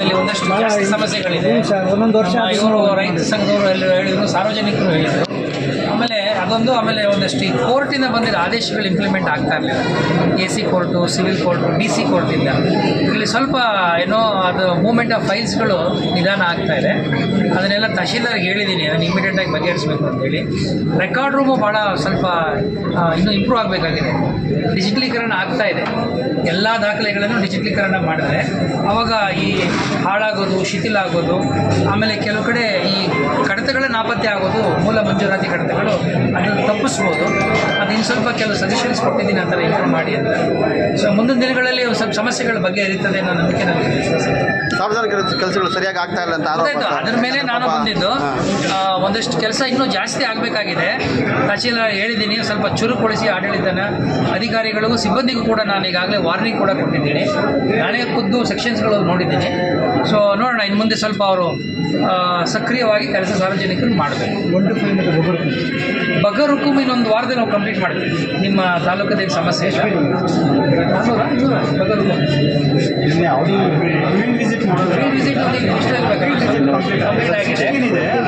ಅಲ್ಲಿ ಒಂದಷ್ಟು ಜಾಸ್ತಿ ಸಮಸ್ಯೆಗಳಿದೆ. ರೈತ ಸಂಘದವರು ಎಲ್ಲ ಹೇಳಿದ್ರು ಸಾರ್ವಜನಿಕರು ಹೇಳಿದರು. ಆಮೇಲೆ ಅದೊಂದು ಆಮೇಲೆ ಒಂದಷ್ಟು ಈ ಕೋರ್ಟಿಂದ ಬಂದಿರೋ ಆದೇಶಗಳು ಇಂಪ್ಲಿಮೆಂಟ್ ಆಗ್ತಾ ಇರಲಿಲ್ಲ. A C court civil court D C ಕೋರ್ಟಿಂದ. ಇಲ್ಲಿ ಸ್ವಲ್ಪ ಏನೋ ಅದು ಮೂಮೆಂಟ್ ಆಫ್ ಫೈಲ್ಸ್ಗಳು ನಿಧಾನ ಆಗ್ತಾ ಇದೆ. ಅದನ್ನೆಲ್ಲ ತಹಶೀಲ್ದಾರ್ಗೆ ಹೇಳಿದ್ದೀನಿ ಅದನ್ನು ಇಮಿಡಿಯೇಟಾಗಿ ಬಗೆಹರಿಸಬೇಕು ಅಂತೇಳಿ ರೆಕಾರ್ಡ್ ರೂಮು ಭಾಳ ಸ್ವಲ್ಪ ಇನ್ನೂ ಇಂಪ್ರೂವ್ ಆಗಬೇಕಾಗಿದೆ. ಡಿಜಿಟಲೀಕರಣ ಆಗ್ತಾ ಇದೆ. ಎಲ್ಲ ದಾಖಲೆಗಳನ್ನು ಡಿಜಿಟಲೀಕರಣ ಮಾಡಿದ್ರೆ ಆವಾಗ ಈ ಹಾಳಾಗೋದು, ಶಿಥಿಲ ಆಗೋದು, ಆಮೇಲೆ ಕೆಲವು ಕಡೆ ಈ ಕಡತಗಳ ನಾಪತ್ತೆ ಆಗೋದು ಮೂಲ ಮಂಜೂರಾತಿ ಕಡತಗಳು ಅದನ್ನು ತಪ್ಪಿಸ್ಬೋದು. ಅದು ಇನ್ನು ಸ್ವಲ್ಪ ಕೆಲವು ಸಜೆಷನ್ಸ್ ಕೊಟ್ಟಿದ್ದೀನಿ ಅಂತ ಇಂಪ್ರೂವ್ ಮಾಡಿ ಅಂತ. ಸೊ ಮುಂದಿನ ದಿನಗಳಲ್ಲಿ ಸ್ವಲ್ಪ ಸಮಸ್ಯೆಗಳ ಬಗ್ಗೆ ಇರುತ್ತದೆ ಅನ್ನೋ ನಂಬಿಕೆ ನನಗೆ ಕೆಲಸಗಳು ಸರಿಯಾಗಿ ಆಗ್ತಾ ಇಲ್ಲ ಅಂತ ಆರೋಪ ಅದ್ರ ಮೇಲೆ ನಾನು ಬಂದಿದ್ದು. ಒಂದಷ್ಟು ಕೆಲಸ ಇನ್ನೂ ಜಾಸ್ತಿ ಆಗಬೇಕಾಗಿದೆ. ತಹಶೀಲ್ ಹೇಳಿದ್ದೀನಿ ಸ್ವಲ್ಪ ಚುರುಕುಗೊಳಿಸಿ ಆಡಳಿತನ ಅಧಿಕಾರಿಗಳಿಗೂ ಸಿಬ್ಬಂದಿಗೂ ಕೂಡ ನಾನು ಈಗಾಗಲೇ ವಾರ್ನಿಂಗ್ ಕೂಡ ಕೊಟ್ಟಿದ್ದೀನಿ. ನಾನೇ ಖುದ್ದು ಸೆಕ್ಷನ್ಸ್ಗಳು ನೋಡಿದ್ದೀನಿ. ಸೊ ನೋಡೋಣ ಇನ್ನು ಮುಂದೆ ಸ್ವಲ್ಪ ಅವರು ಸಕ್ರಿಯವಾಗಿ ಕೆಲಸ ಸಾರ್ವಜನಿಕರು ಮಾಡಬೇಕು. ಬಗರ್ ಹುಕುಮ್ ಇನ್ನೊಂದು ವಾರದಲ್ಲಿ ನಾವು ಕಂಪ್ಲೀಟ್ ಮಾಡ್ತೀವಿ. ನಿಮ್ಮ ತಾಲೂಕದ ಸಮಸ್ಯೆ ಇದೆ? ನಾನ್ನೂರಾ? ವಿಸಿಟ್ ಬಗರುಕುಮ್ ನಿನ್ನೆ ಅವರು ವಿಸಿಟ್ ಫ್ರೀ ವಿಸಿಟ್ ಕಂಪ್ಲೀಟ್ ಆಗಿದೆ ಏನಿದೆ ಅದು ಎಲ್ಲ ಅದು ಸ್ವಲ್ಪ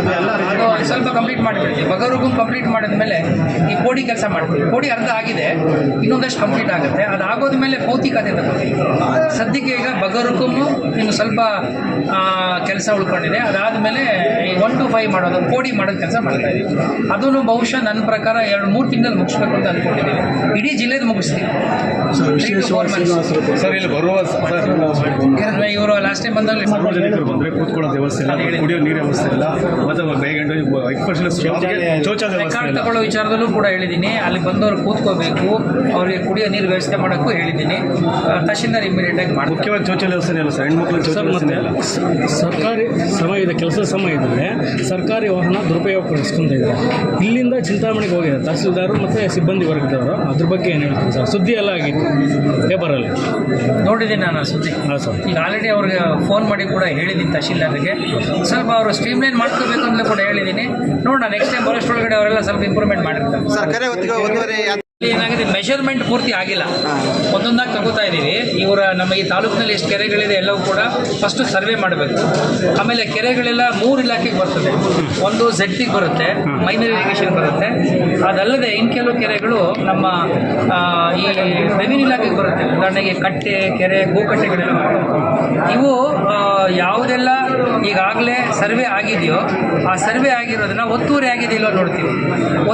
ಕಂಪ್ಲೀಟ್ ಮಾಡಿಬಿಡ್ತೀವಿ. ಬಗರುಗು ಕಂಪ್ಲೀಟ್ ಮಾಡಿದ್ಮೇಲೆ ಈ ಕೋಡಿ ಕೆಲಸ ಮಾಡ್ತೀವಿ. ಕೋಡಿ ಅರ್ಧ ಆಗಿದೆ ಇನ್ನೊಂದಷ್ಟು ಕಂಪ್ಲೀಟ್ ಆಗುತ್ತೆ. ಅದು ಆಗೋದ್ಮೇಲೆ ಭೌತಿಕತೆ ತಗೋತೀವಿ. ಸದ್ಯಕ್ಕೆ ಈಗ ಬಗರುಕುಮ್ಮು ಇನ್ನು ಸ್ವಲ್ಪ ಕೆಲಸ ಉಳ್ಕೊಂಡಿದೆ. ಅದಾದಮೇಲೆ ಈ ಒನ್ ಟು ಫೈವ್ ಮಾಡೋದು ಕೋಡಿ ಮಾಡೋದು ಕೆಲಸ ಮಾಡ್ತಾ ಇದ್ದೀವಿ ಅದನ್ನು ಬಹುಶಃ ನನ್ನ ಪ್ರಕಾರ ಎರಡು ಮೂರು ತಿಂಗಳಲ್ಲಿ ಮುಗಿಸ್ಬೇಕು ಅಂತ ಅಂದ್ಕೊಂಡಿದ್ದೀನಿ ಇಡೀ ಜಿಲ್ಲೆದು ಮುಗಿಸ್ತೀವಿ. ಸರ್ ಇಲ್ಲಿ ಬರುವ ಇವರು ಲಾಸ್ಟ್ ಟೈಮ್ ಬಂದಲ್ಲಿ ವ್ಯವಸ್ಥೆ ಇಲ್ಲ. ಕುಡಿಯೋ ನೀರು ವ್ಯವಸ್ಥೆ ಇಲ್ಲ ಮತ್ತೆ ಬೇಗಂಡು ಶೌಚಾಲಯ ರೆಕಾರ್ಡ್ ತಗೊಳ್ಳೋ ವಿಚಾರದಲ್ಲೂ ಕೂಡ ಹೇಳಿದ್ದೀನಿ. ಅಲ್ಲಿ ಬಂದವರು ಕೂತ್ಕೋಬೇಕು ಅವರಿಗೆ ಕುಡಿಯೋ ನೀರು ವ್ಯವಸ್ಥೆ ಮಾಡೋಕ್ಕೂ ಹೇಳಿದ್ದೀನಿ. ತಹಶೀಲ್ದಾರ್ ಇಮಿಡಿಯೇಟ್ ಆಗಿ ಮಾಡ್ತಾರೆ. ಮುಖ್ಯವಾಗಿ ಶೌಚಾಲಯ ವ್ಯವಸ್ಥೆ ಇಲ್ಲ ಸರ್. ಹೆಣ್ಮಕ್ಳು ಶೌಚಾಲಯ ವ್ಯವಸ್ಥೆ ಇಲ್ಲ. ಸರ್ಕಾರಿ ಕೆಲಸದ ಕೆಲಸ ಇದ್ದರೆ ಸರ್ಕಾರಿ ವಾಹನ ದುರುಪಯೋಗಪಡಿಸ್ಕೊಂತ ಇದ್ದಾರೆ. ಇಲ್ಲಿಂದ ಚಿಂತಾಮಣಿಗೆ ಹೋಗಿದೆ ತಹಸೀಲ್ದಾರು ಮತ್ತು ಸಿಬ್ಬಂದಿ ವರ್ಗದವರು. ಅದ್ರ ಬಗ್ಗೆ ಏನು ಹೇಳ್ತೀನಿ ಸರ್? ಸುದ್ದಿ ಎಲ್ಲ ಆಗಿತ್ತು. ಪೇಪರಲ್ಲಿ ನೋಡಿದ್ದೀನಿ ನಾನು ಆ ಸುದ್ದಿ. ಹಾಂ ಸರ್. ಈಗ ಆಲ್ರೆಡಿ ಅವ್ರಿಗೆ ಫೋನ್ ಮಾಡಿ ಕೂಡ ಹೇಳಿದ್ದೀನಿ ತಹಶೀಲ್ದಾರ್ಗೆ ಸ್ವಲ್ಪ ಅವರು ಸ್ಟ್ರೀಮ್ಲೈನ್ ಮಾಡ್ಕೋಬೇಕು ಅಂತ ಕೂಡ ಹೇಳಿದ್ದೀನಿ. ನೋಡೋಣ ನೆಕ್ಸ್ಟ್ ಟೈಮ್ ಬರೋಷ್ಟೊಳಗಡೆ ಅವರೆಲ್ಲ ಸ್ವಲ್ಪ ಇಂಪ್ರೂವ್ಮೆಂಟ್ ಮಾಡಿರ್ತಾರೆ. ಏನಾಗಿದೆ ಮೆಷರ್ಮೆಂಟ್ ಪೂರ್ತಿ ಆಗಿಲ್ಲ. ಒಂದೊಂದಾಗಿ ತಗೋತಾ ಇದ್ದೀವಿ ಇವರ ನಮ್ಮ ಈ ತಾಲೂಕಿನಲ್ಲಿ ಎಷ್ಟು ಕೆರೆಗಳಿದೆ ಎಲ್ಲವೂ ಕೂಡ ಫಸ್ಟು ಸರ್ವೆ ಮಾಡಬೇಕು. ಆಮೇಲೆ ಕೆರೆಗಳೆಲ್ಲ ಮೂರು ಇಲಾಖೆಗೆ ಬರ್ತದೆ. ಒಂದು ಝೆಡ್ಪಿಗೆ ಬರುತ್ತೆ ಮೈನರ್ ಇರಿಗೇಷನ್ ಬರುತ್ತೆ. ಅದಲ್ಲದೆ ಇನ್ನು ಕೆಲವು ಕೆರೆಗಳು ನಮ್ಮ ಈ ರೆವಿನ್ಯೂ ಇಲಾಖೆಗೆ ಬರುತ್ತೆ. ಉದಾಹರಣೆಗೆ ಕಟ್ಟೆ ಕೆರೆ ಗೋಕಟ್ಟೆಗಳೆಲ್ಲ ಇವು ಯಾವುದೆಲ್ಲ ಈಗಾಗಲೇ ಸರ್ವೆ ಆಗಿದೆಯೋ ಆ ಸರ್ವೆ ಆಗಿರೋದನ್ನ ಒತ್ತುವರಿ ಆಗಿದೆ ಇಲ್ಲೋ ನೋಡ್ತೀವಿ.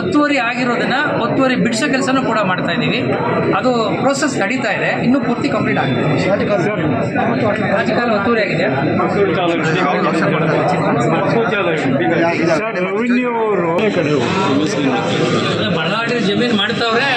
ಒತ್ತುವರಿ ಆಗಿರೋದನ್ನ ಒತ್ತುವರಿ ಬಿಡಿಸೋ ಕೆಲಸನೂ ಕೂಡ ಮಾಡ್ತಾ ಇದ್ದೀವಿ ಅದು ಪ್ರೋಸೆಸ್ ನಡೀತಾ ಇದೆ. ಇನ್ನೂ ಪೂರ್ತಿ ಕಂಪ್ಲೀಟ್ ಆಗಿದೆ. ರಾಜಕಾಲ ಒತ್ತುವರಿ ಆಗಿದೆ. ಬಳ್ಳಾರಿ ಜಮೀನು ಮಾಡ್ತಾವ್ರೆ.